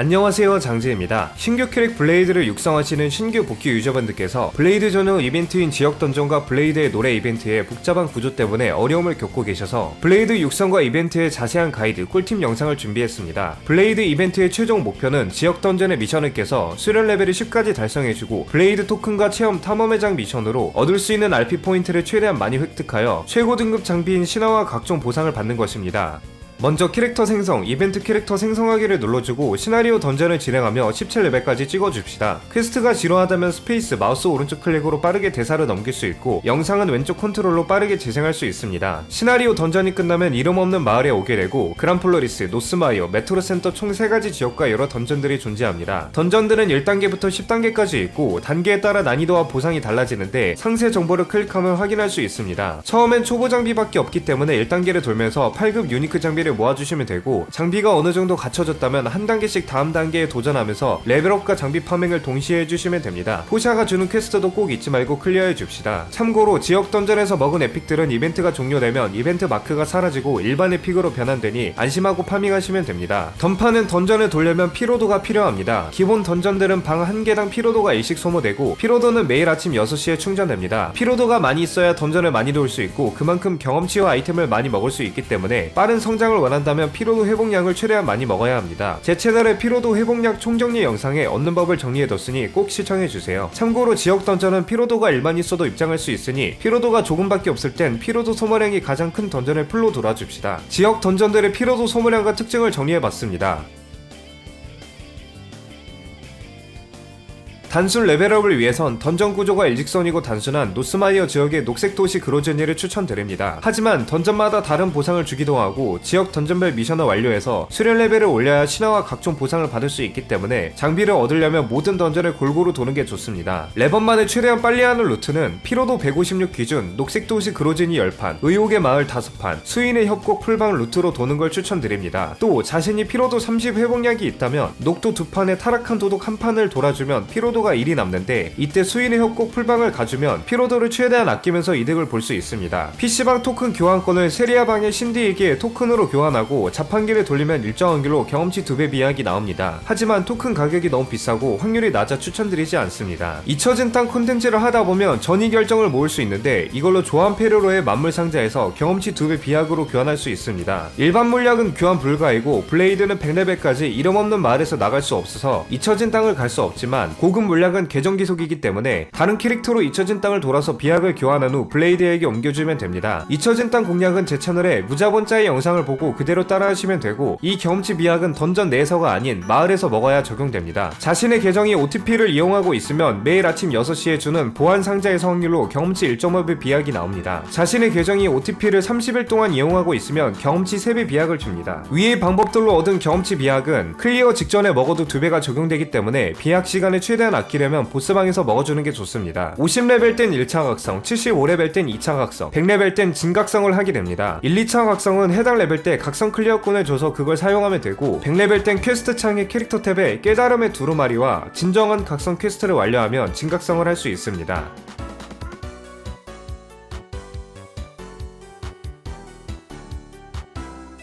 안녕하세요 장지입니다. 신규 캐릭 블레이드를 육성하시는 신규 복귀 유저분들께서 블레이드 전후 이벤트인 지역 던전과 블레이드의 노래 이벤트의 복잡한 구조 때문에 어려움을 겪고 계셔서 블레이드 육성과 이벤트의 자세한 가이드 꿀팁 영상을 준비했습니다. 블레이드 이벤트의 최종 목표는 지역 던전의 미션을 깨서 수련 레벨을 10까지 달성해주고 블레이드 토큰과 체험 탐험회장 미션으로 얻을 수 있는 RP 포인트를 최대한 많이 획득하여 최고 등급 장비인 신화와 각종 보상을 받는 것입니다. 먼저 캐릭터 생성, 이벤트 캐릭터 생성하기를 눌러주고 시나리오 던전을 진행하며 17레벨까지 찍어줍시다. 퀘스트가 지루하다면 스페이스, 마우스 오른쪽 클릭으로 빠르게 대사를 넘길 수 있고 영상은 왼쪽 컨트롤로 빠르게 재생할 수 있습니다. 시나리오 던전이 끝나면 이름 없는 마을에 오게 되고 그란폴로리스, 노스마이어, 메트로 센터 총 3가지 지역과 여러 던전들이 존재합니다. 던전들은 1단계부터 10단계까지 있고 단계에 따라 난이도와 보상이 달라지는데 상세 정보를 클릭하면 확인할 수 있습니다. 처음엔 초보 장비밖에 없기 때문에 1단계를 돌면서 8급 유니크 장비를 모아주시면 되고 장비가 어느 정도 갖춰졌다면 한 단계씩 다음 단계에 도전하면서 레벨업과 장비 파밍을 동시에 해주시면 됩니다. 포샤가 주는 퀘스트도 꼭 잊지 말고 클리어해 줍시다. 참고로 지역 던전에서 먹은 에픽들은 이벤트가 종료되면 이벤트 마크가 사라지고 일반 에픽으로 변환되니 안심하고 파밍하시면 됩니다. 던파는 던전을 돌려면 피로도가 필요합니다. 기본 던전들은 방 한 개당 피로도가 일씩 소모되고 피로도는 매일 아침 6시에 충전됩니다. 피로도가 많이 있어야 던전을 많이 돌 수 있고 그만큼 경험치와 아이템을 많이 먹을 수 있기 때문에 빠른 성장을 원한다면 피로도 회복량을 최대한 많이 먹어야 합니다. 제 채널에 피로도 회복량 총정리 영상에 얻는 법을 정리해뒀으니 꼭 시청해주세요. 참고로 지역 던전은 피로도가 일반 있어도 입장할 수 있으니 피로도가 조금밖에 없을 땐 피로도 소모량이 가장 큰 던전을 풀로 돌아줍시다. 지역 던전들의 피로도 소모량과 특징을 정리해봤습니다. 단순 레벨업을 위해선 던전 구조가 일직선이고 단순한 노스마이어 지역의 녹색 도시 그로제니를 추천드립니다. 하지만 던전마다 다른 보상을 주기도 하고 지역 던전별 미션을 완료해서 수련 레벨을 올려야 신화와 각종 보상을 받을 수 있기 때문에 장비를 얻으려면 모든 던전을 골고루 도는 게 좋습니다. 레번만에 최대한 빨리 하는 루트는 피로도 156 기준 녹색 도시 그로제니 10판, 의혹의 마을 5판, 수인의 협곡 풀방 루트로 도는 걸 추천드립니다. 또 자신이 피로도 30 회복량이 있다면 녹도 두 판에 타락한 도둑 한 판을 돌아주면 피로도 가 1이 남는데 이때 수인의 협곡 풀방을 가주면 피로도를 최대한 아끼면서 이득을 볼 수 있습니다. PC방 토큰 교환권을 세리아방의 신디에게 토큰으로 교환하고 자판기를 돌리면 일정 확률로 경험치 2배 비약이 나옵니다. 하지만 토큰 가격이 너무 비싸고 확률이 낮아 추천드리지 않습니다. 잊혀진 땅 콘텐츠를 하다 보면 전이 결정을 모을 수 있는데 이걸로 조합 페르로의 만물 상자에서 경험치 2배 비약으로 교환할 수 있습니다. 일반 물약은 교환 불가이고 블레이드는 100레벨까지 이름 없는 마을에서 나갈 수 없어서 잊혀진 땅을 갈 수 없지만 고급 물약은 계정 기속이기 때문에 다른 캐릭터로 잊혀진 땅을 돌아서 비약을 교환한 후 블레이드에게 옮겨주면 됩니다. 잊혀진 땅 공략은 제 채널에 무자본자의 영상을 보고 그대로 따라하시면 되고 이 경험치 비약은 던전 내에서가 아닌 마을에서 먹어야 적용됩니다. 자신의 계정이 OTP를 이용하고 있으면 매일 아침 6시에 주는 보안 상자에서 확률로 경험치 1.5배 비약이 나옵니다. 자신의 계정이 OTP를 30일 동안 이용하고 있으면 경험치 3배 비약을 줍니다. 위의 방법들로 얻은 경험치 비약은 클리어 직전에 먹어도 2배가 적용되기 때문에 비약 시간을 최대한 아끼려면 보스방에서 먹어주는 게 좋습니다. 50레벨 땐 1차 각성, 75레벨 땐 2차 각성, 100레벨 땐 진각성을 하게 됩니다. 1, 2차 각성은 해당 레벨 때 각성 클리어권을 줘서 그걸 사용하면 되고 100레벨 땐 퀘스트 창의 캐릭터 탭에 깨달음의 두루마리와 진정한 각성 퀘스트를 완료하면 진각성을 할 수 있습니다.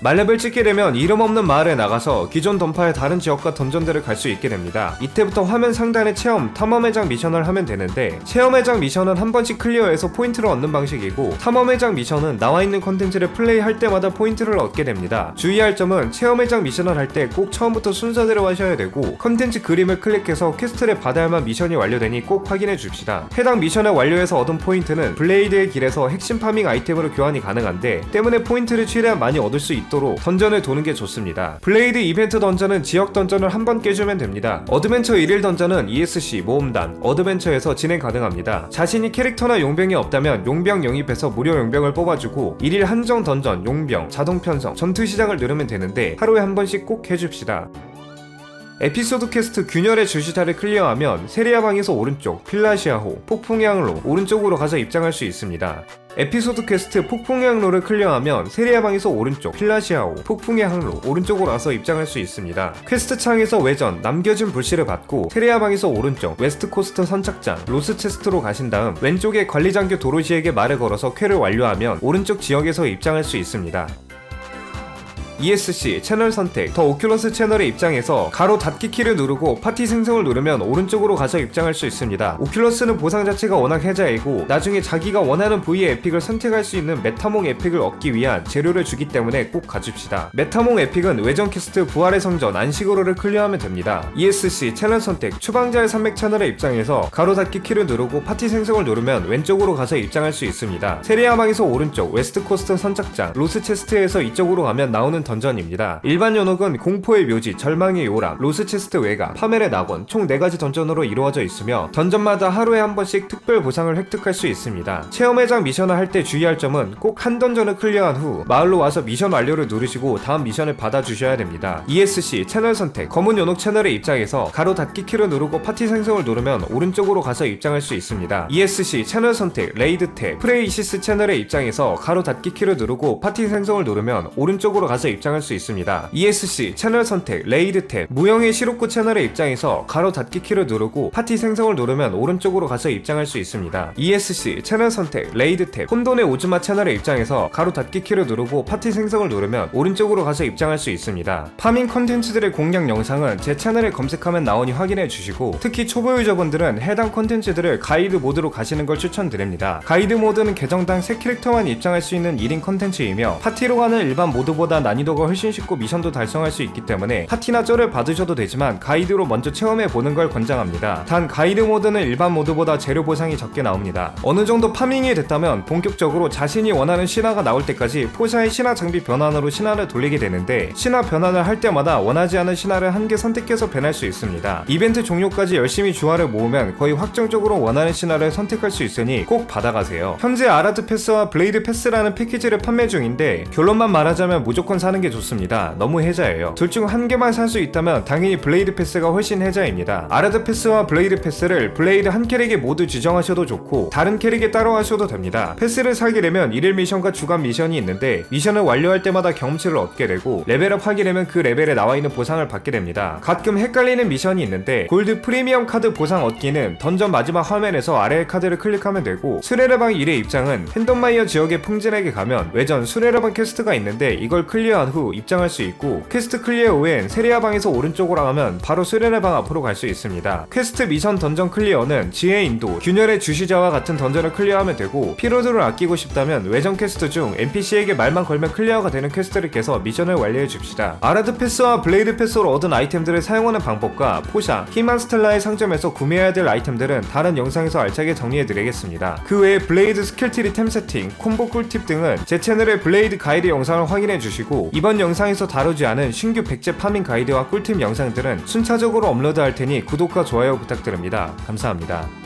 말렙을 찍게 되면 이름 없는 마을에 나가서 기존 던파의 다른 지역과 던전들을 갈 수 있게 됩니다. 이때부터 화면 상단에 체험, 탐험회장 미션을 하면 되는데 체험회장 미션은 한 번씩 클리어해서 포인트를 얻는 방식이고 탐험회장 미션은 나와 있는 컨텐츠를 플레이할 때마다 포인트를 얻게 됩니다. 주의할 점은 체험회장 미션을 할 때 꼭 처음부터 순서대로 하셔야 되고 컨텐츠 그림을 클릭해서 퀘스트를 받아야만 미션이 완료되니 꼭 확인해 줍시다. 해당 미션을 완료해서 얻은 포인트는 블레이드의 길에서 핵심 파밍 아이템으로 교환이 가능한데 때문에 포인트를 최대한 많이 얻을 수 있도록 던전을 도는 게 좋습니다. 블레이드 이벤트 던전은 지역 던전을 한 번 깨주면 됩니다. 어드벤처 1일 던전은 ESC 모험단 어드벤처에서 진행 가능합니다. 자신이 캐릭터나 용병이 없다면 용병 영입해서 무료 용병을 뽑아주고 1일 한정 던전 용병 자동 편성 전투 시장을 누르면 되는데 하루에 한 번씩 꼭 해줍시다. 에피소드 퀘스트 균열의 주시타를 클리어하면 세리아 방에서 오른쪽, 필라시아호, 폭풍의 항로 오른쪽으로 가서 입장할 수 있습니다. 에피소드 퀘스트 폭풍의 항로를 클리어하면 세리아 방에서 오른쪽, 필라시아호, 폭풍의 항로 오른쪽으로 와서 입장할 수 있습니다. 퀘스트 창에서 외전, 남겨진 불씨를 받고 세리아 방에서 오른쪽, 웨스트 코스트 선착장, 로스 체스트로 가신 다음 왼쪽에 관리장교 도로시에게 말을 걸어서 퀘를 완료하면 오른쪽 지역에서 입장할 수 있습니다. ESC 채널 선택 더 오큘러스 채널의 입장에서 가로 닫기 키를 누르고 파티 생성을 누르면 오른쪽으로 가서 입장할 수 있습니다. 오큘러스는 보상 자체가 워낙 해자이고 나중에 자기가 원하는 부위의 에픽을 선택할 수 있는 메타몽 에픽을 얻기 위한 재료를 주기 때문에 꼭 가줍시다. 메타몽 에픽은 외전 퀘스트 부활의 성전 안식으로를 클리어하면 됩니다. ESC 채널 선택 추방자의 산맥 채널의 입장에서 가로 닫기 키를 누르고 파티 생성을 누르면 왼쪽으로 가서 입장할 수 있습니다. 세리아방에서 오른쪽 웨스트 코스트 선착장 로스 체스트에서 이쪽으로 가면 나오는 던전입니다. 일반 연옥은 공포의 묘지, 절망의 요람, 로스 체스트 외곽, 파멜의 낙원 총 4가지 던전으로 이루어져 있으며 던전마다 하루에 한 번씩 특별 보상을 획득할 수 있습니다. 체험회장 미션을 할 때 주의할 점은 꼭 한 던전을 클리어한 후 마을로 와서 미션 완료를 누르시고 다음 미션을 받아주셔야 됩니다. ESC 채널 선택 검은 연옥 채널의 입장에서 가로 닫기 키를 누르고 파티 생성을 누르면 오른쪽으로 가서 입장할 수 있습니다. ESC 채널 선택 레이드 탭 프레이시스 채널의 입장에서 가로 닫기 키를 누르고 파티 생성을 누르면 오른쪽으로 가서 입장할 수 있습니다. ESC 채널 선택 레이드 탭 무형의 시로쿠 채널의 입장에서 가로 닫기 키를 누르고 파티 생성을 누르면 오른쪽으로 가서 입장할 수 있습니다. ESC 채널 선택 레이드 탭 혼돈의 오즈마 채널의 입장에서 가로 닫기 키를 누르고 파티 생성을 누르면 오른쪽으로 가서 입장할 수 있습니다. 파밍 컨텐츠들의 공략 영상은 제 채널에 검색하면 나오니 확인해 주시고 특히 초보 유저분들은 해당 컨텐츠들을 가이드 모드로 가시는 걸 추천드립니다. 가이드 모드는 계정당 3캐릭터만 입장할 수 있는 1인 컨텐츠이며 파티로 가는 일반 모드보다 난이도 가 훨씬 쉽고 미션도 달성할 수 있기 때문에 파티나 쩔을 받으셔도 되지만 가이드로 먼저 체험해 보는 걸 권장합니다. 단 가이드 모드는 일반 모드보다 재료 보상이 적게 나옵니다. 어느 정도 파밍이 됐다면 본격적으로 자신이 원하는 신화가 나올 때까지 포샤의 신화 장비 변환으로 신화를 돌리게 되는데 신화 변환을 할 때마다 원하지 않은 신화를 한 개 선택해서 변할 수 있습니다. 이벤트 종료까지 열심히 주화를 모으면 거의 확정적으로 원하는 신화를 선택할 수 있으니 꼭 받아가세요. 현재 아라드 패스와 블레이드 패스라는 패키지를 판매 중인데 결론만 말하자면 무조건 사는 게 좋습니다. 너무 해자예요. 둘 중 한 개만 살 수 있다면 당연히 블레이드 패스가 훨씬 해자입니다. 아라드 패스와 블레이드 패스를 블레이드 한 캐릭에 모두 지정하셔도 좋고 다른 캐릭에 따로 하셔도 됩니다. 패스를 사게 되면 일일 미션과 주간 미션이 있는데 미션을 완료할 때마다 경험치를 얻게 되고 레벨업 하게 되면 그 레벨에 나와 있는 보상을 받게 됩니다. 가끔 헷갈리는 미션이 있는데 골드 프리미엄 카드 보상 얻기는 던전 마지막 화면에서 아래의 카드를 클릭하면 되고 수레레방 1의 입장은 핸덤마이어 지역의 풍진에게 가면 외전 수레레방 퀘스트가 있는데 이걸 클리어 한 후 입장할 수 있고 퀘스트 클리어 후엔 세리아 방에서 오른쪽으로 가면 바로 수레레방 앞으로 갈 수 있습니다. 퀘스트 미션 던전 클리어는 지혜 인도, 균열의 주시자와 같은 던전을 클리어하면 되고 피로드를 아끼고 싶다면 외전 퀘스트 중 NPC에게 말만 걸면 클리어가 되는 퀘스트를 깨서 미션을 완료해 줍시다. 아라드 패스와 블레이드 패스로 얻은 아이템들을 사용하는 방법과 포샤, 히만 스텔라의 상점에서 구매해야 될 아이템들은 다른 영상에서 알차게 정리해 드리겠습니다. 그 외에 블레이드 스킬트리 템 세팅, 콤보 꿀팁 등은 제 채널의 블레이드 가이드 영상을 확인해 주시고 이번 영상에서 다루지 않은 신규 백제 파밍 가이드와 꿀팁 영상들은 순차적으로 업로드할 테니 구독과 좋아요 부탁드립니다. 감사합니다.